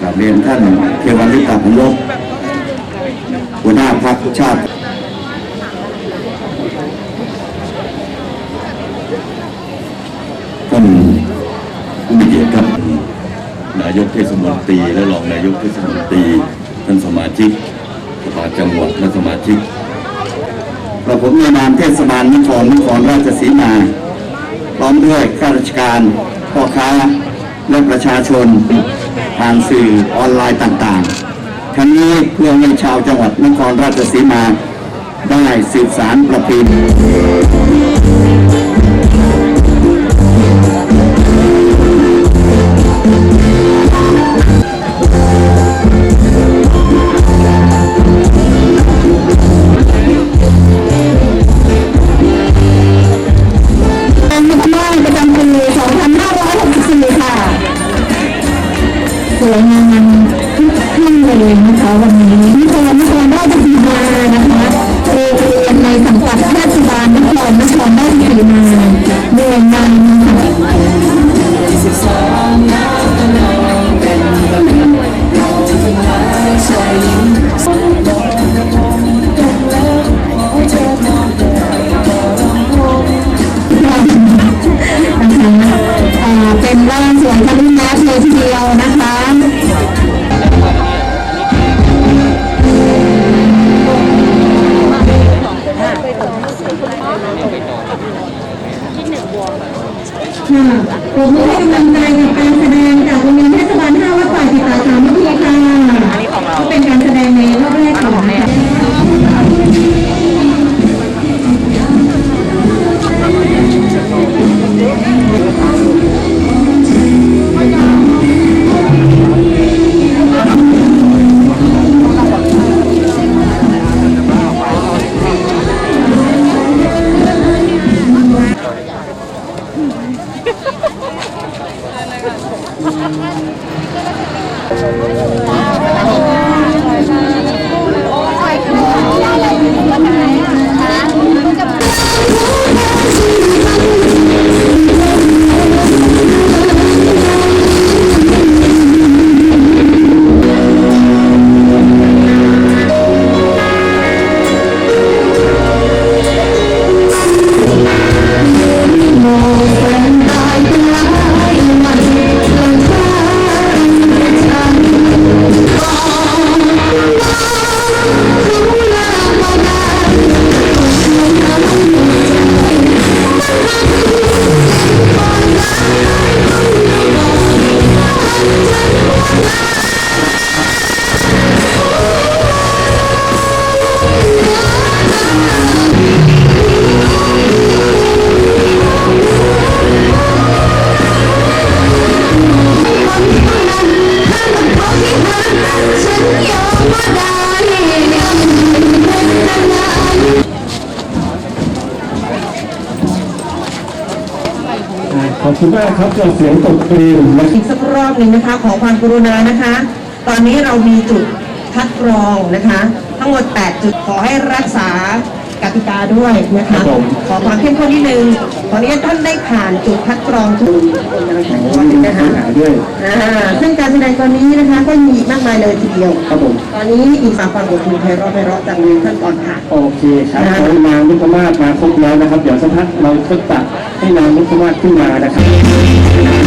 กราบเรียนท่านเทวันลิตาพงศ์หัวหน้าพรรคชาติท่านผู้มีเกียรติครับนายกเทศมนตรีและรองนายกเทศมนตรีท่านสมาชิกสภาจังหวัดและสมาชิกกระผมในนามเทศบาลนครนครราชสีมา พร้อมด้วยข้าราชการ พ่อค้าและประชาชนผ่านสื่อออนไลน์ต่างๆ ทั้งนี้เพื่อให้ชาวจังหวัดนครราชสีมาได้สืบสารประเพณี ส สวนทะลุน้ำเลยทีเดียวนะคะ อบคุณมากครับจากเสียงตบกรีนและอีกสักรอบหนึ่งนะคะ ขอความกรุณานะคะ ตอนนี้เรามีจุดคัดกรองนะคะ ทั้งหมด 8 จุดขอให้รักษากติกาด้วยนะคะ ขอความเข้มข้นนิดนึงตอนนี้ท่านได้ผ่านจุดคัดกรองทุกคนกำลังแข่งขันนะคะหาด้วยอ่าซึ่งการแสดงตอนนี้นะคะก็มีอีกมากมายเลยทีเดียวครับผมตอนนี้อีกสามความบทเพลงไพเราะไพเราะจากเรียนท่านก่อนค่ะโอเคครับขอนางนุพมาศมาครบแล้วนะครับ เดี๋ยวสักพักเราจะตัด ให้นางนุพมาศขึ้นมานะครับ